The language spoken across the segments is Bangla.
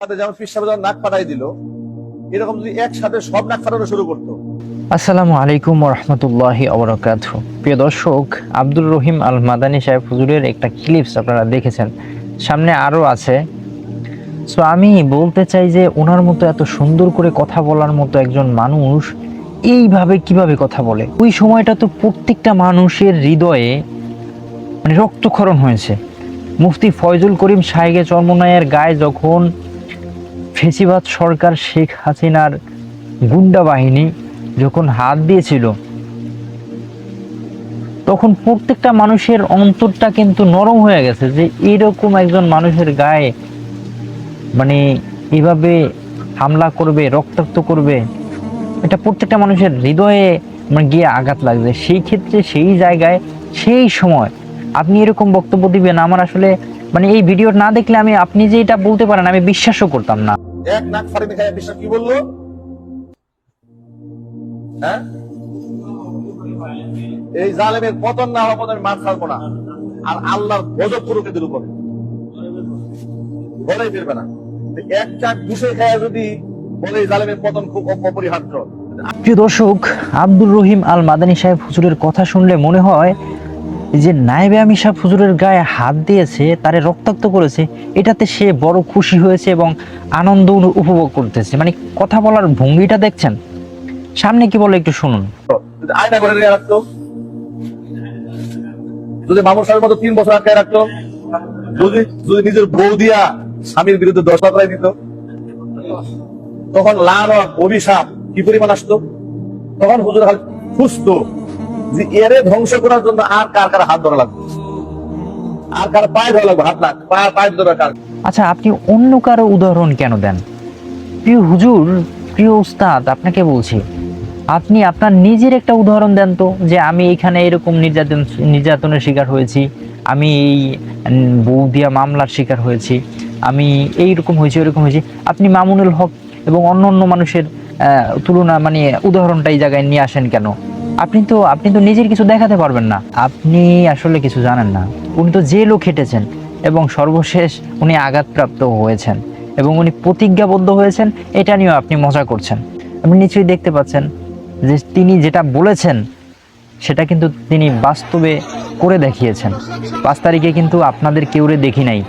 যেমন নাক ফাটাই দিল, এরকম যদি একসাথে সব নাক শুরু করতো। আসসালামু আলাইকুম রহমতুল্লাহি প্রিয় দর্শক, আব্দুর রহিম আল মাদানী সাহেব হুজুরের একটা ক্লিপস আপনারা দেখেছেন। সামনে আরও আছে। সো আমি বলতে চাই যে ওনার মতো এত সুন্দর করে কথা বলার মতো একজন মানুষ এইভাবে কীভাবে কথা বলে? ওই সময়টা তো প্রত্যেকটা মানুষের হৃদয়ে মানে রক্তক্ষরণ হয়েছে। মুফতি ফয়জুল করিম সাহেগে চর্মনায়ের গায়ে যখন ফেসিবাদ সরকার শেখ হাসিনার গুন্ডা বাহিনী যখন হাত দিয়েছিল, তখন প্রত্যেকটা মানুষের অন্তরটা কিন্তু নরম হয়ে গেছে যে এরকম একজন মানুষের গায়ে মানে এভাবে হামলা করবে, রক্তাক্ত করবে, এটা প্রত্যেকটা মানুষের হৃদয়ে মানে গিয়ে আঘাত লাগবে সেই ক্ষেত্রে সেই জায়গায়, সেই সময় আপনি এরকম বক্তব্য দিবেন, আমার আসলে মানে এই ভিডিও না দেখলে আমি, আপনি যে এটা বলতে পারেন, আমি বিশ্বাসও করতাম না। এক নাক ফাটাই খাই বিশ্বাস কি বলল? হ্যাঁ? এই জালেমের পতন না হওয়া আমি মার ছাড়বো না। আর আল্লাহর গজব পুরো এদের উপরে। বলেই ফিরবে না। এক চাক ঘুষে খায় যদি বলে জালেমের পতন খুব অপ- অপরিহার্য। প্রিয় দর্শক, আব্দুর রহিম আল মাদানী সাহেব হুজুরের কথা শুনলে মনে হয় যে নায়েবে আমি সাহেব হুজুরের গায়ে হাত দিয়েছে, তারে রক্তাক্ত করেছে, এটাতে সে বড় খুশি হয়েছে এবং আনন্দ উপভোগ করতেছে। মানে কথা বলার ভঙ্গিটা দেখছেন? সামনে কি বলে একটু শুনুন। যদি মামুর সাহেবের মতো তিন বছর আটকায় রাখতো, যদি যদি নিজের বউ দিয়া স্বামীর বিরুদ্ধে দশ পাতায় দিত, তখন লাল অভিশাপ কি পরিমাণ আসতো? তখন হুজুর খুঁজতো। যে এরে ধ্বংস করার জন্য আর কার কার হাত ধরা লাগবে? আর কার পায়ে ধরা লাগবে? হাত না পায়ে পায়ে ধরা কার? আচ্ছা আপনি অন্য কারও উদাহরণ কেন দেন? প্রিয় হুজুর প্রিয় উস্তাদ আপনাকে বলছি আপনি আপনার নিজের একটা উদাহরণ দেন তো যে আমি এখানে এরকম নির্যাতন নির্যাতনের শিকার হয়েছি আমি এই উম, বউ দিয়া মামলার শিকার হয়েছি আমি এইরকম হয়েছি ওইরকম হয়েছি। আপনি মামুনুল হক এবং অন্য অন্য মানুষের তুলনা মানে উদাহরণটা এই জায়গায় নিয়ে আসেন কেন? আপনি তো আপনি তো নিজের কিছু দেখাতে পারবেন না। আপনি আসলে কিছু জানেন না। উনি তো জেলও খেটেছেন এবং সর্বশেষ উনি আঘাতপ্রাপ্ত হয়েছেন এবং উনি প্রতিজ্ঞাবদ্ধ হয়েছেন, এটা নিয়েও আপনি মজা করছেন। আপনি নিশ্চয়ই দেখতে পাচ্ছেন যে তিনি যেটা বলেছেন, সেটা কিন্তু তিনি বাস্তবে করে দেখিয়েছেন। পাঁচ তারিখে কিন্তু আপনাদের কেউরে দেখি নাই।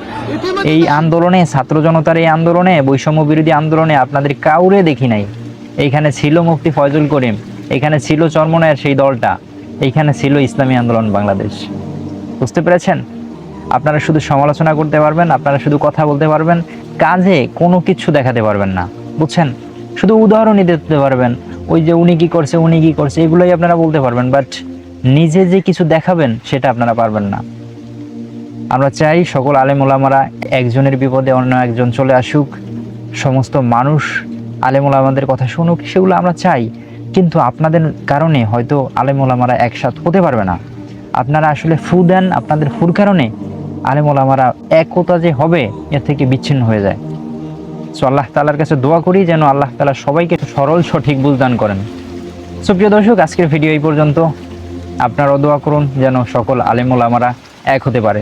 এই আন্দোলনে, ছাত্র জনতার এই আন্দোলনে বৈষম্য বিরোধী আন্দোলনে আপনাদের কাউরে দেখি নাই। এইখানে ছিল মুফতি ফয়জুল করিম। এখানে ছিল চরমনায়ের সেই দলটা, এইখানে ছিল ইসলামী আন্দোলন বাংলাদেশ। বুঝতে পেরেছেন? আপনারা শুধু সমালোচনা করতে পারবেন, আপনারা শুধু কথা বলতে পারবেন, কাজে কোনো কিছু দেখাতে পারবেন না, বুঝছেন? শুধু উদাহরণই দিতে পারবেন, ওই যে উনি কি করছে, উনি কি করছে, এগুলোই আপনারা বলতে পারবেন, বাট নিজে যে কিছু দেখাবেন, সেটা আপনারা পারবেন না। আমরা চাই সকল আলেম ওলামারা একজনের বিপদে অন্য একজন চলে আসুক, সমস্ত মানুষ আলেম ওলামাদের কথা শুনুক, সেগুলো আমরা চাই। কিন্তু আপনাদের কারণে হয়তো আলেম ওলামারা একসাথ হতে পারবে না। আপনারা আসলে ফু দেন আপনাদের ফুর কারণে আলেম ওলামারা একতা যে হবে এর থেকে বিচ্ছিন্ন হয়ে যায়। সো আল্লাহ তালার কাছে দোয়া করি যেন আল্লাহ তালা সবাইকে সরল, সঠিক বুঝদান করেন। সো প্রিয় দর্শক, আজকের ভিডিও এই পর্যন্ত। আপনারাও দোয়া করুন যেন সকল আলেম ওলামারা এক হতে পারে।